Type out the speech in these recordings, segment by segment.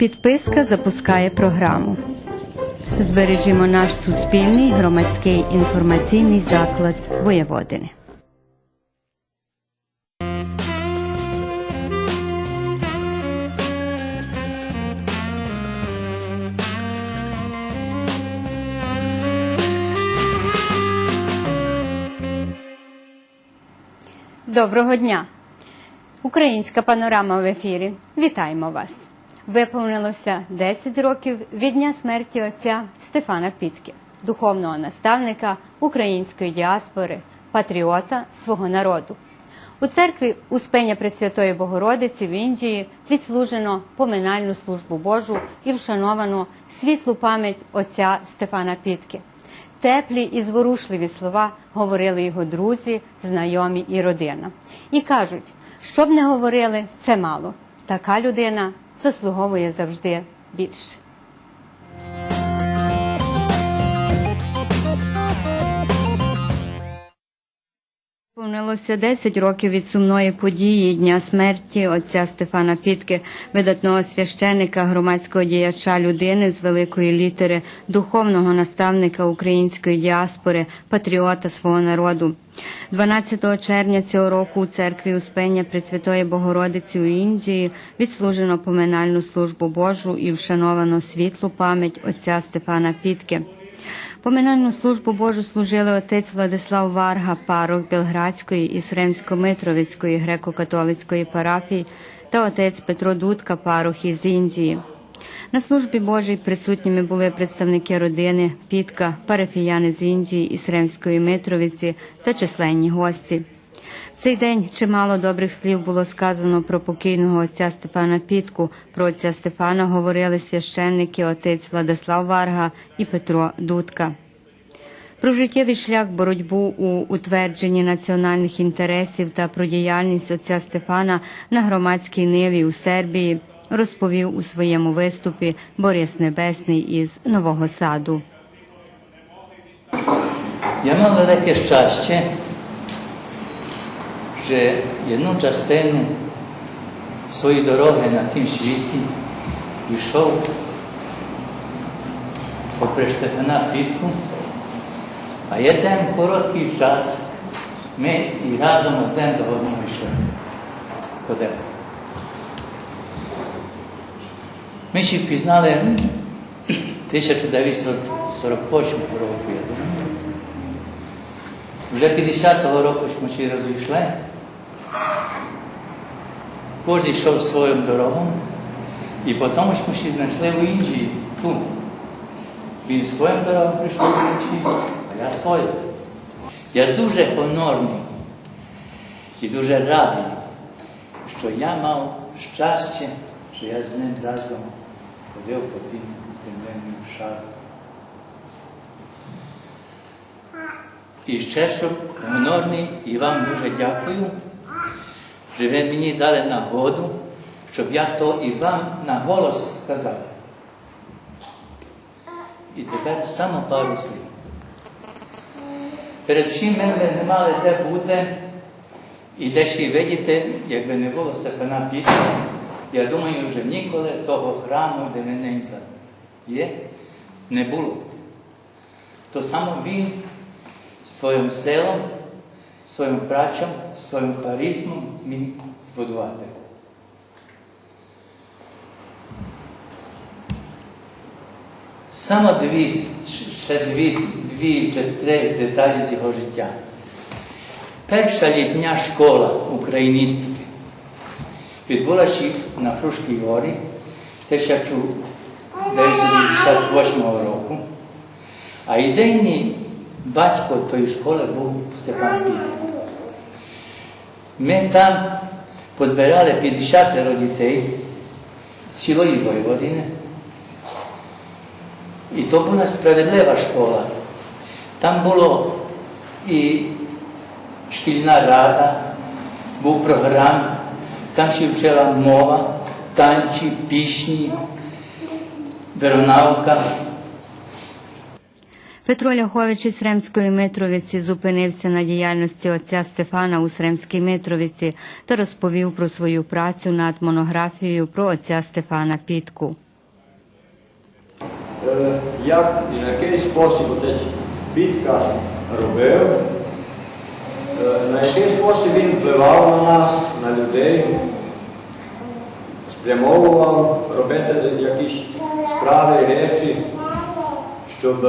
Підписка запускає програму. Збережімо наш суспільний громадський інформаційний заклад Воєводини. Доброго дня! Українська панорама в ефірі. Вітаємо вас! Виповнилося 10 років від дня смерті отця Стефана Пітки, духовного наставника української діаспори, патріота свого народу. У церкві Успення Пресвятої Богородиці в Індії відслужено поминальну службу Божу і вшановано світлу пам'ять отця Стефана Пітки. Теплі і зворушливі слова говорили його друзі, знайомі і родина. І кажуть, що б не говорили, це мало. Така людина заслуговує завжди більше. Повнилося 10 років від сумної події дня смерті отця Стефана Пітки, видатного священика, громадського діяча людини з великої літери, духовного наставника української діаспори, патріота свого народу. 12 червня цього року у церкві Успення Пресвятої Богородиці у Індії відслужено поминальну службу Божу і вшановано світлу пам'ять отця Стефана Пітки. Поминальну службу Божу служили отець Владислав Варга, парох Білградської і Сремсько-Митровицької греко-католицької парафії та отець Петро Дудка, парох із Індії. На службі Божій присутніми були представники родини Пітка, парафіяни з Індії і Сремської Митровиці та численні гості. В цей день чимало добрих слів було сказано про покійного отця Стефана Пітку. Про отця Стефана говорили священники отець Владислав Варга і Петро Дудка. Про життєвий шлях боротьбу у утвердженні національних інтересів та про діяльність отця Стефана на громадській ниві у Сербії розповів у своєму виступі Борис Небесний із Нового Саду. Я мав велике щастя, одну частину своєї дороги на тім світі йшов попри Штефана Пітку, а один короткий час ми і разом до одного йшли. Ходили. Ми ще впізнали 1948 року. Вже 50-го року ми ще розійшли. Кожен йшов своїм дорогом, і потім ж ми ще знайшли в Індії тут. Він своїм дорогом прийшов в Індії, а я своїм. Я дуже понорний і дуже радий, що я мав щастя, що я з ним разом ходив по тим земельним шарам. І ще щоб гонорний, і вам дуже дякую, ви мені дали нагоду, щоб я то і вам на голос сказав. І тепер саме пару слів. Перед всім ми не мали де бути, і де ще й видіти, якби не було Степана Пітка, я думаю, вже ніколи того храму, де ненька є, не було. То саме він своїм силом, своїм працем, своїм харизмом міг збудувати. Саме дві, ще дві, дві чи три деталі з його життя. Перша літня школа україністики відбулася на Фрушкій горі 1998 року, а ідейний батько тої школи був Степан Пітер. Metan podberale 50 roditelji siloji Vojvodine i to bila spravedleva škola. Tam bilo i škiljna rada, bol program, tam si učela mova, tanči, pišnji, veronauka, Петро Ляхович із Ремської Митровиці зупинився на діяльності отця Стефана у Сремській Митровиці та розповів про свою працю над монографією про отця Стефана Пітку. е, як і на який спосіб отець Підка робив, е, на який спосіб він впливав на нас, на людей, спрямовував робити якісь справи, речі, щоб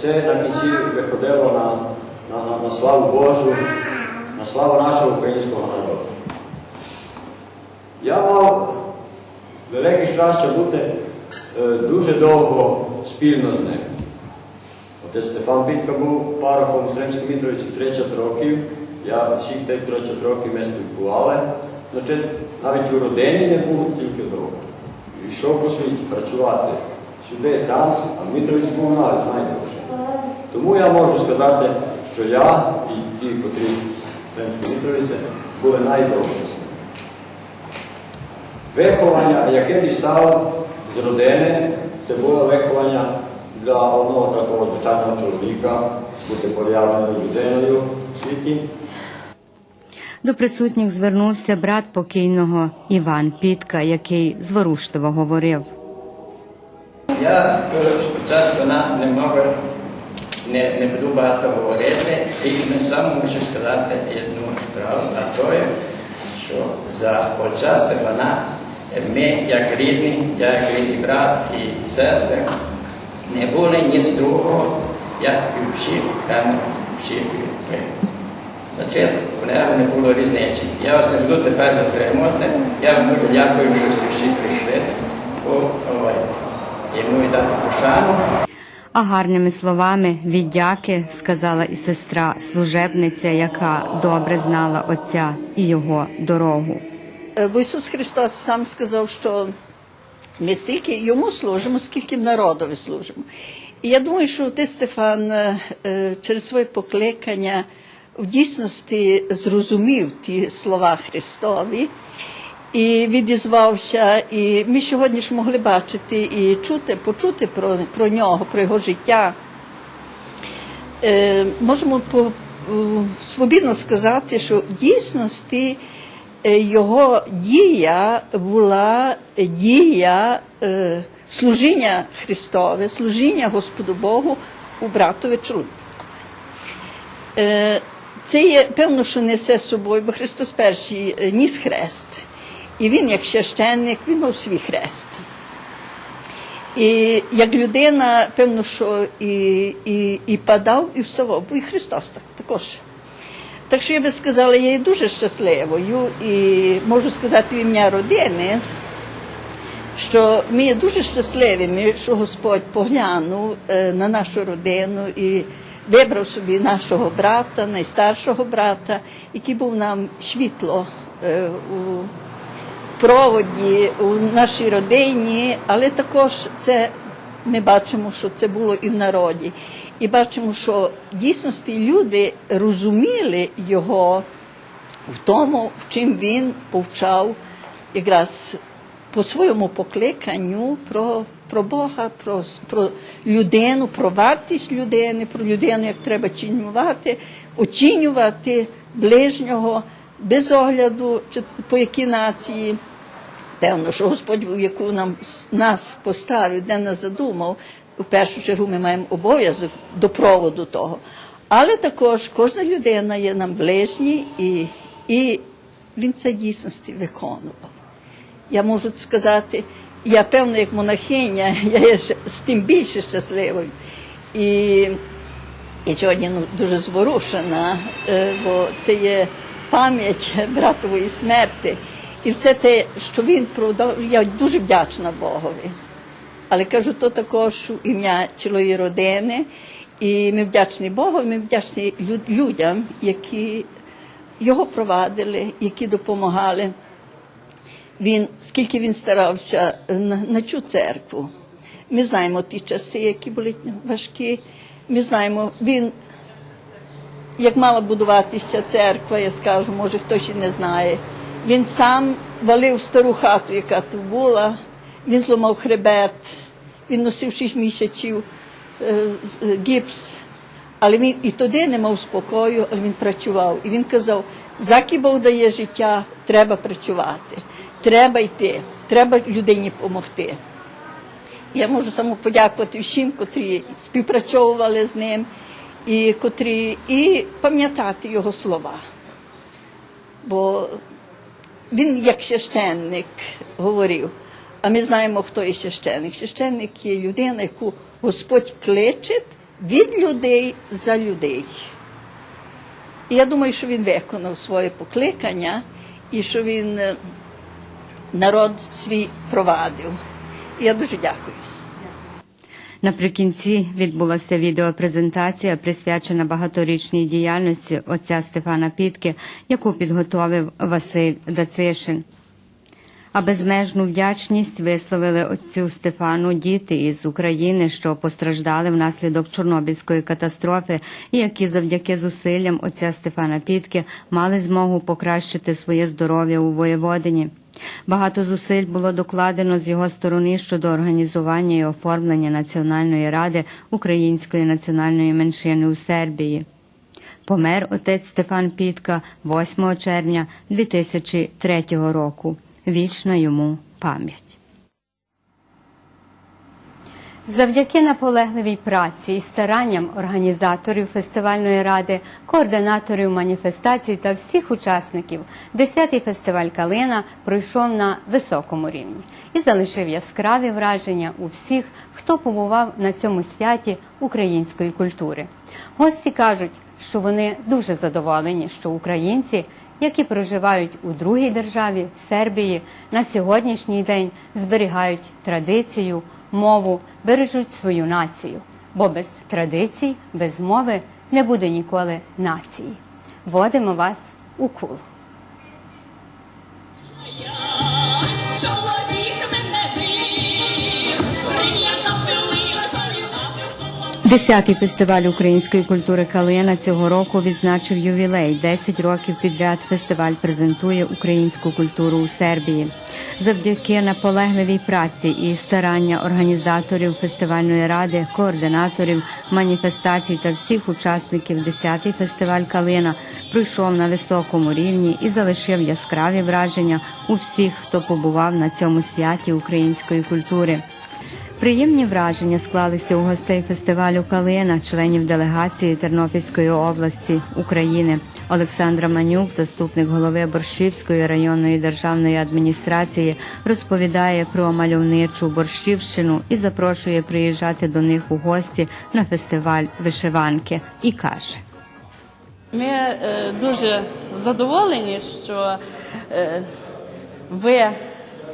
все на кінці виходило на, на, на, славу Божу, на славу нашого українського народу. Я мав велике щастя бути е, дуже довго спільно з ним. Отець Стефан Підка був парохом з Римської Мітровиці 30 років. Я всіх тих 30 років ми спілкували. Значить, навіть у родині не був тільки довго. Йшов по світі працювати сюди, там, а в Мітровиці був навіть найдовше. Тому я можу сказати, що я і ті, котрі з Римської Мітровиці, були найдовші. Виховання, яке дістав з родини, це було виховання для одного такого звичайного чоловіка, бути порядною людиною в світі. До присутніх звернувся брат покійного Іван Підка, який зворушливо говорив. Я е, спочатку на не можу, не, не буду багато говорити, не сам можу сказати одну справу, а то є, що за отця Степана ми, як рідні, я як рідний брат і сестри, не були ніц другого, як і всі храми, всі. Значить, у нього не було різниці. Я вас не буду тепер затримувати. Я вам дуже дякую, що всі прийшли. Бо, ой, йому віддати пошану. А гарними словами віддяки сказала і сестра служебниця, яка добре знала отця і його дорогу. Е, Бо Ісус Христос сам сказав, що ми стільки йому служимо, скільки народові служимо. І я думаю, що ти, Стефан, е, е, через своє покликання в дійсності зрозумів ті слова Христові і відізвався. І ми сьогодні ж могли бачити і чути, почути про, про нього, про його життя. Е, можемо по, е, свобідно сказати, що в дійсності е, його дія була дія е, служіння Христове, служіння Господу Богу у братові Чрудку. Е, це є певно, що несе з собою, бо Христос перший е, ніс хрест. І він, як священник, він мав свій хрест. І як людина, певно, що і, і, і падав, і вставав, бо і Христос так також. Так що я би сказала, я є дуже щасливою і можу сказати в ім'я родини, що ми є дуже щасливими, що Господь поглянув е, на нашу родину і вибрав собі нашого брата, найстаршого брата, який був нам світло е, у проводі у нашій родині, але також це ми бачимо, що це було і в народі. І бачимо, що в дійсності люди розуміли його в тому, в чим він повчав якраз по своєму покликанню про, про Бога, про, про людину, про вартість людини, про людину, як треба чинувати, оцінювати ближнього без огляду, чи по якій нації. Певно, що Господь, яку нам нас поставив, де нас задумав, в першу чергу ми маємо обов'язок до проводу того. Але також кожна людина є нам ближній, і, і він це дійсності виконував. Я можу сказати, я певно, як монахиня, я є з тим більше щасливою. І, і сьогодні ну, дуже зворушена, е, бо це є пам'ять братової смерти. І все те, що він продав, я дуже вдячна Богові. Але кажу, то також ім'я цілої родини. І ми вдячні Богу, ми вдячні лю- людям, які його провадили, які допомагали. Він, скільки він старався на, на цю церкву. Ми знаємо ті часи, які були важкі. Ми знаємо, він, як мала будуватися церква, я скажу, може хтось і не знає. Він сам валив стару хату, яка тут була, він зламав хребет, він носив шість місяців е, е, гіпс. Але він і тоді не мав спокою, але він працював. І він казав: заки Бог дає життя, треба працювати, треба йти, треба людині допомогти. я можу само подякувати всім, котрі співпрацьовували з ним, і котрі і пам'ятати його слова. Бо він як священник говорив. А ми знаємо, хто є священник. Священник є людина, яку Господь кличе від людей за людей. І я думаю, що він виконав своє покликання і що він е, народ свій провадив. І я дуже дякую. Наприкінці відбулася відеопрезентація, присвячена багаторічній діяльності отця Стефана Пітки, яку підготовив Василь Дацишин. А безмежну вдячність висловили отцю Стефану діти із України, що постраждали внаслідок Чорнобильської катастрофи, і які завдяки зусиллям отця Стефана Пітки мали змогу покращити своє здоров'я у воєводині. Багато зусиль було докладено з його сторони щодо організування і оформлення Національної ради української національної меншини у Сербії. Помер отець Стефан Пітка 8 червня 2003 року. Вічна йому пам'ять. Завдяки наполегливій праці і старанням організаторів фестивальної ради, координаторів маніфестацій та всіх учасників, 10-й фестиваль Калина пройшов на високому рівні і залишив яскраві враження у всіх, хто побував на цьому святі української культури. Гості кажуть, що вони дуже задоволені, що українці які проживають у другій державі Сербії, на сьогоднішній день зберігають традицію, мову, бережуть свою націю. Бо без традицій, без мови не буде ніколи нації. Водимо вас у кул. Десятий фестиваль української культури Калина цього року відзначив ювілей. 10 років підряд фестиваль презентує українську культуру у Сербії. Завдяки наполегливій праці і старання організаторів фестивальної ради, координаторів маніфестацій та всіх учасників 10-й фестиваль Калина пройшов на високому рівні і залишив яскраві враження у всіх, хто побував на цьому святі української культури. Приємні враження склалися у гостей фестивалю Калина, членів делегації Тернопільської області України. Олександра Манюк, заступник голови Борщівської районної державної адміністрації, розповідає про мальовничу Борщівщину і запрошує приїжджати до них у гості на фестиваль вишиванки і каже. Ми е, дуже задоволені, що е, ви,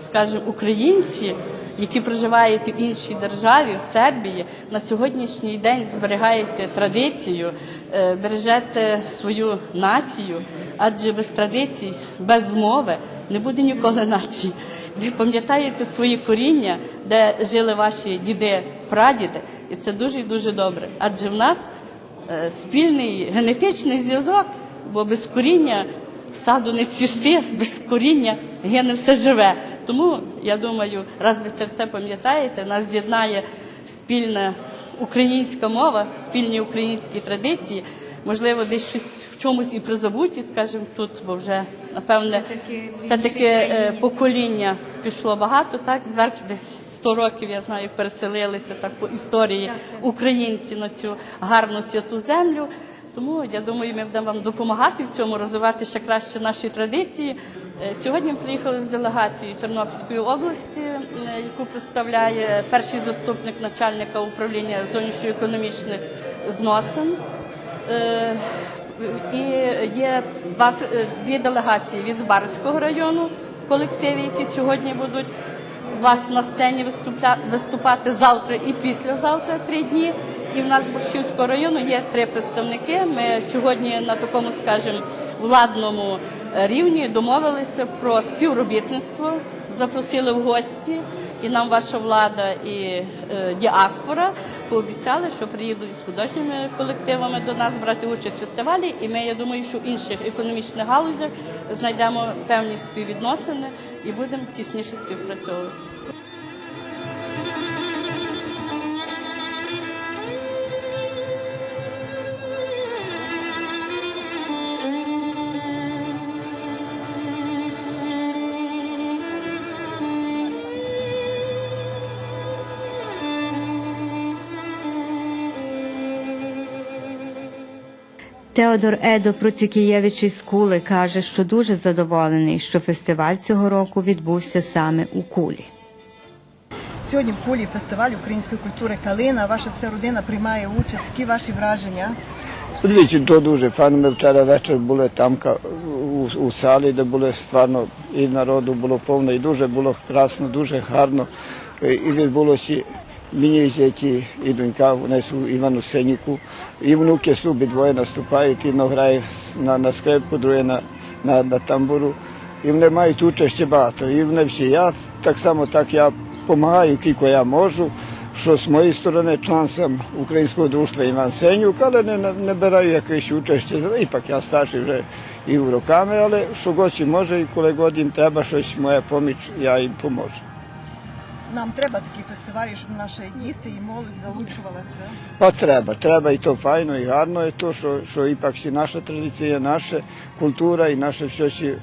скажімо, українці, які проживають в іншій державі, в Сербії, на сьогоднішній день зберігаєте традицію, е, бережете свою націю, адже без традицій, без мови не буде ніколи нації. Ви пам'ятаєте свої коріння, де жили ваші діди, прадіди, і це дуже і дуже добре. Адже в нас е, спільний генетичний зв'язок, бо без коріння саду не цвісти, без коріння гине все живе. Тому я думаю, раз ви це все пам'ятаєте, нас з'єднає спільна українська мова, спільні українські традиції. Можливо, десь щось в чомусь і призабуті, скажімо, тут, бо вже напевне все-таки е, покоління пішло багато, так зверху десь 100 років, я знаю, переселилися так по історії українці на цю гарну святу землю. Тому я думаю, ми будемо вам допомагати в цьому, розвивати ще краще наші традиції. Е, Сьогодні ми приїхали з делегацією Тернопільської області, е, яку представляє перший заступник начальника управління зовнішньоекономічних зносин. Е, І є два, дві делегації від Збарського району, колективі, які сьогодні будуть вас на сцені виступати завтра і післязавтра три дні. І в нас з Борщівського району є три представники. Ми сьогодні на такому, скажімо, владному е, рівні домовилися про співробітництво, запросили в гості, і нам ваша влада і е, діаспора пообіцяли, що приїдуть з художніми колективами до нас брати участь в фестивалі. І ми, я думаю, що в інших економічних галузях знайдемо певні співвідносини і будемо тісніше співпрацьовувати. Теодор Едо Процікієвич із Кули каже, що дуже задоволений, що фестиваль цього року відбувся саме у Кулі. Сьогодні в Кулі фестиваль української культури Калина. Ваша вся родина приймає участь. Які ваші враження? Дивіться, то дуже файно. Ми вчора вечір були там у, у залі, де були стварно і народу було повно, і дуже було красно, дуже гарно. І відбулося мені зяті і донька, вони су Івану Сеніку, і внуки су обидвоє наступають, одно грає на, на скрипку, друге на, на, на тамбуру. І вони мають участь багато. І вони всі. Я так само так я допомагаю, кілько я можу. Що з моєї сторони член сам українського дружства Іван Сенюк, але не, не, не беру якоїсь участі. І пак я старший вже і в роками, але що гості може, і коли год їм треба щось, моя поміч, я їм поможу. Нам треба такі фестивалі, щоб наші діти і молодь залучувалася. А треба, треба і то файно, і гарно, і то, що, що і пак всі наша традиція, наша культура, і наше все сі,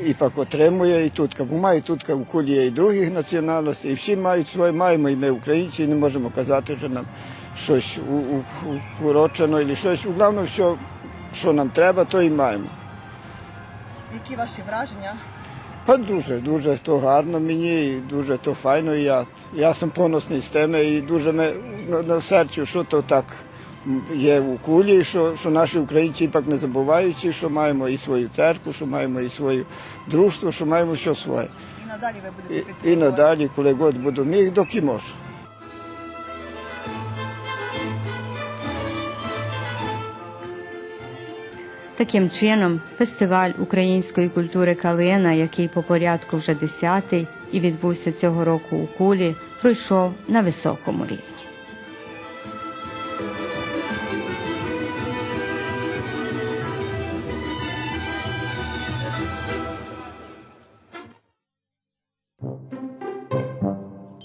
і пак отримує, і тут, бо має тут в кулі є і других національностей, і всі мають своє, маємо, і ми українці, і не можемо казати, що нам щось у, у, у, урочено, і щось. Головне, все, що нам треба, то і маємо. Які ваші враження? Та дуже, дуже то гарно мені, і дуже то файно. І я, я сам поносний з теми, і дуже ми на, на серцю, що то так є у кулі, що, що наші українці так не забуваючи, що маємо і свою церкву, що маємо і своє дружство, що маємо все своє. І надалі ви будете І, і надалі, коли год буду міг, доки можу. Таким чином, фестиваль української культури Калина, який по порядку вже десятий і відбувся цього року у Кулі, пройшов на високому рівні.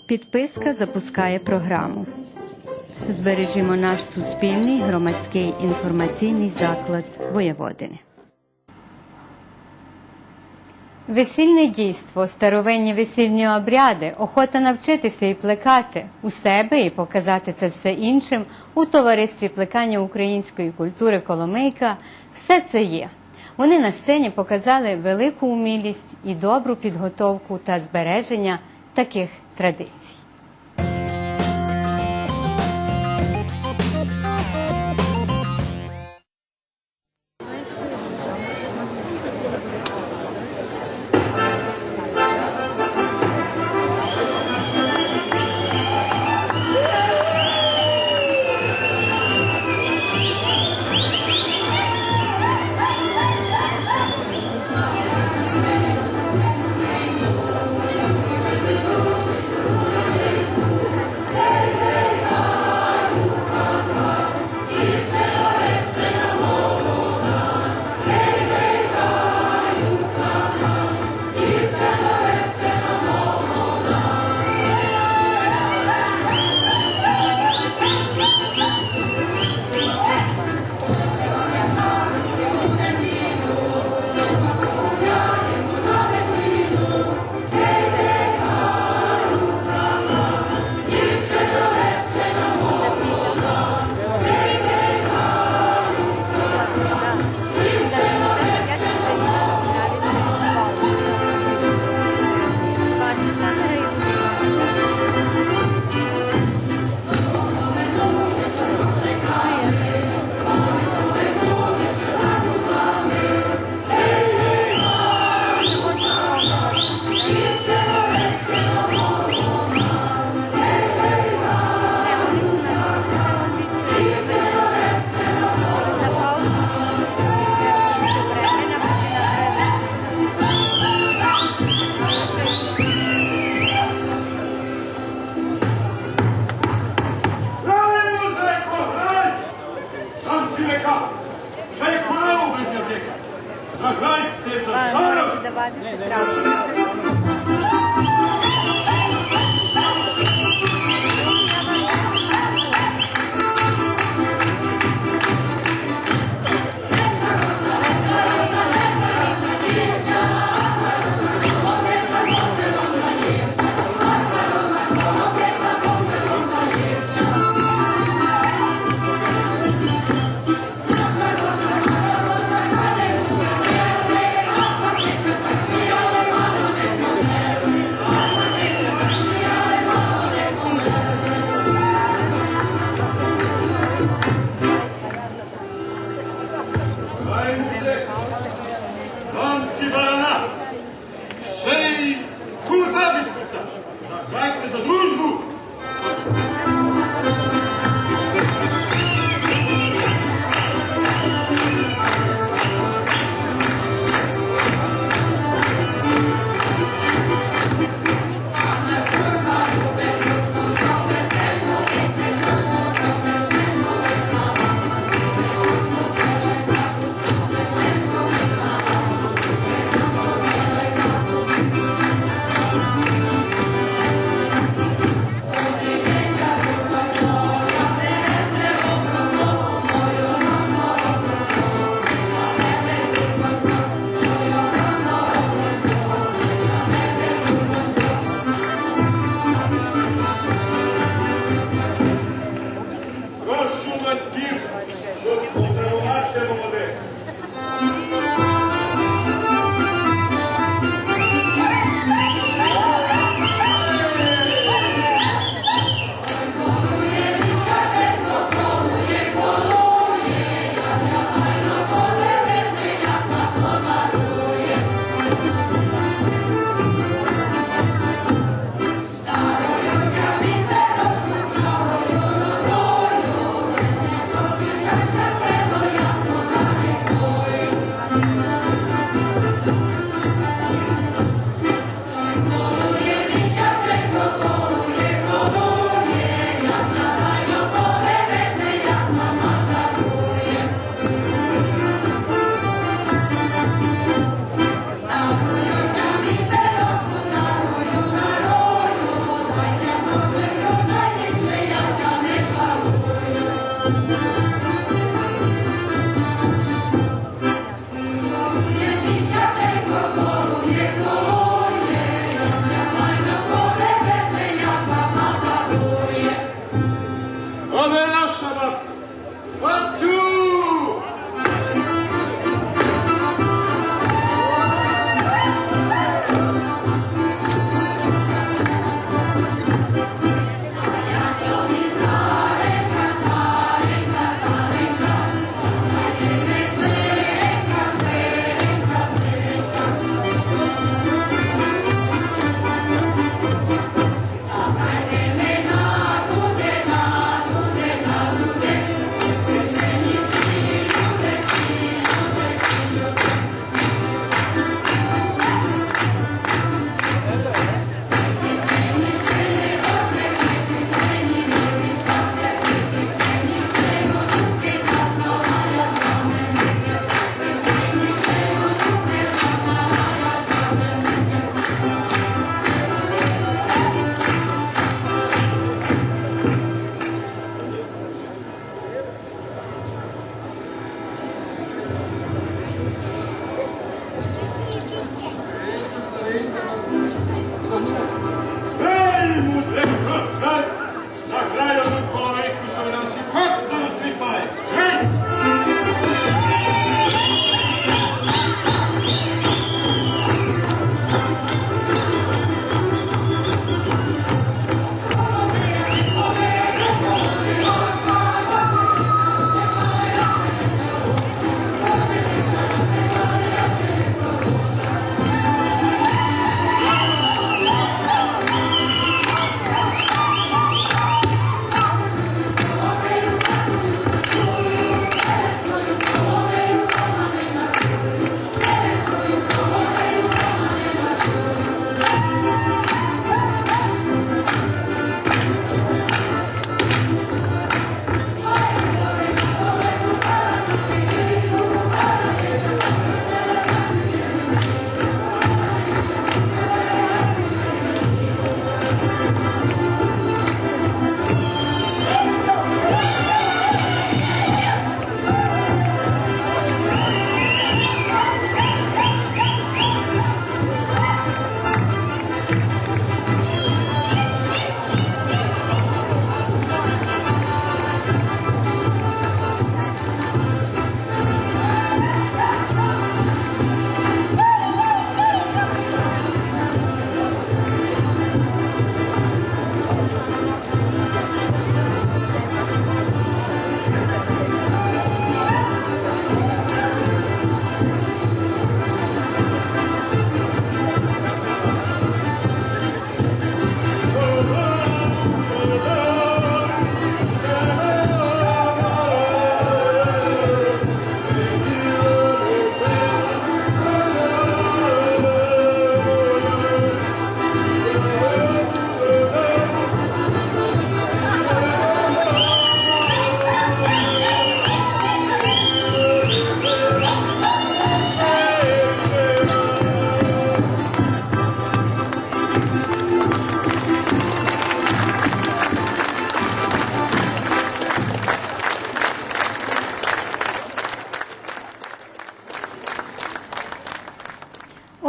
Підписка запускає програму. Збережімо наш суспільний громадський інформаційний заклад Воєводини. Весільне дійство, старовинні весільні обряди, охота навчитися і плекати у себе і показати це все іншим у товаристві плекання української культури Коломийка. Все це є. Вони на сцені показали велику умілість і добру підготовку та збереження таких традицій.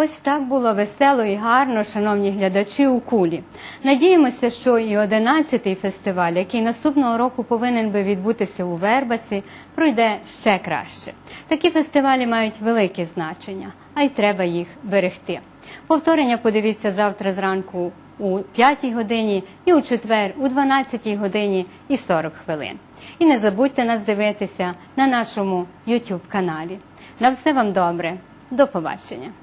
Ось так було весело і гарно, шановні глядачі, у кулі. Надіємося, що і 11-й фестиваль, який наступного року повинен би відбутися у Вербасі, пройде ще краще. Такі фестивалі мають велике значення, а й треба їх берегти. Повторення подивіться завтра зранку у 5-й годині і у четвер у 12-й годині і 40 хвилин. І не забудьте нас дивитися на нашому YouTube каналі. На все вам добре. До побачення.